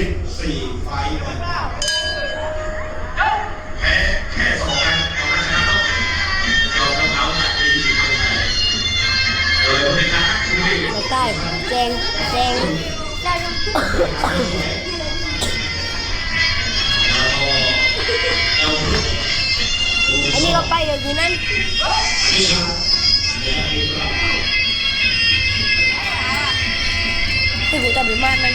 สิบสี่ไฟล์นะแพ้แค่สองครั้งเอาชนะต้องเราต้องเอาจากปีสี่พันแปดโดยบริการที่ไม่ใต้แจงแจงอันนี้ก็ไปเดี๋ยวคืนนั้นที่กูจะไปบ้านมัน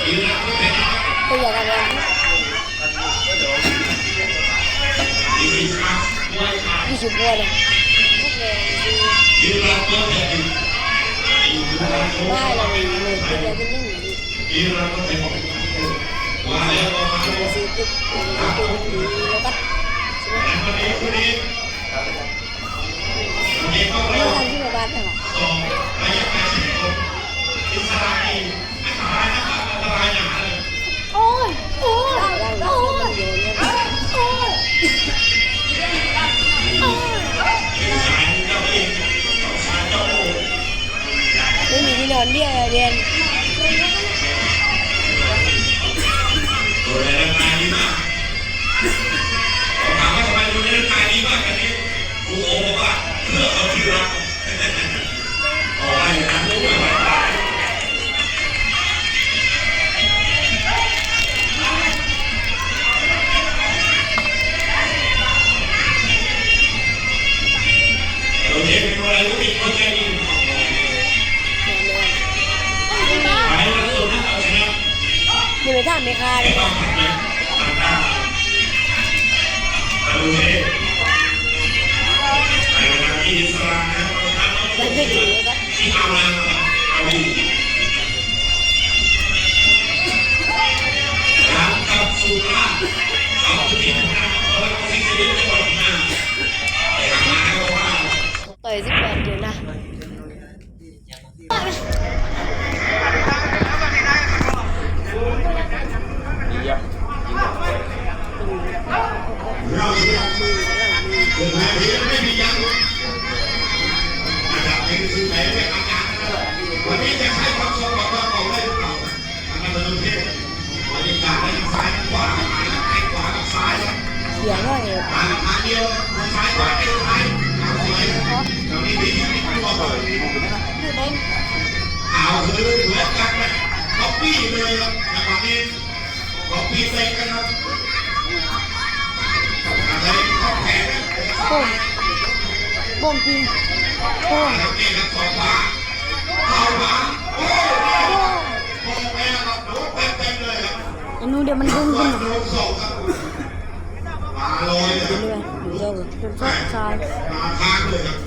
ตัวใหญ่กันเลยยี่สิบบัวเลยยืนหลังก็เป็นยืนหลังก็ได้เลยเลยตัวใหญ่เป็นเรื่องนี้ยืนหลังก็เป็นว่าแล้วก็มาแล้วสี่ตึกตัวนี้แล้วก็ อ ยึดจังหวัดมาไปหามาแล้วว่าต่อยสิบแปดเดือนนะ เราเกิดมาเพียงไม่มียังระดับเป็นคือแผลเป็นอาการวันนี้จะใช้ความทรงแบบว่าเอาได้หรือเปล่ามันเป็นเทพบรรยากาศในซ้ายขวาซ้ายขวากับซ้ายเสียงว่าไงมามาเดียวซ้ายขวาไปซ้ายเอาสวยตรงนี้ดีที่ตัวเปิดอยู่ในเอาคือเหมือนกันไหมก๊อปปี้เลยครับจังหวะนี้ก๊อปปี้เซ็งกันครับ โป่งโป่งจริงโป่งแล้วนี่ครับสองขวาเอาขวาโอ้โหโอ้แม่ครับโดนเต็มๆเลยครับอันนู้นเดี๋ยวมันดึงส่ขึ้นนลงสองครับมาเลยเรื่อยเรื่อยวเดี๋ยมาทางเลยครับ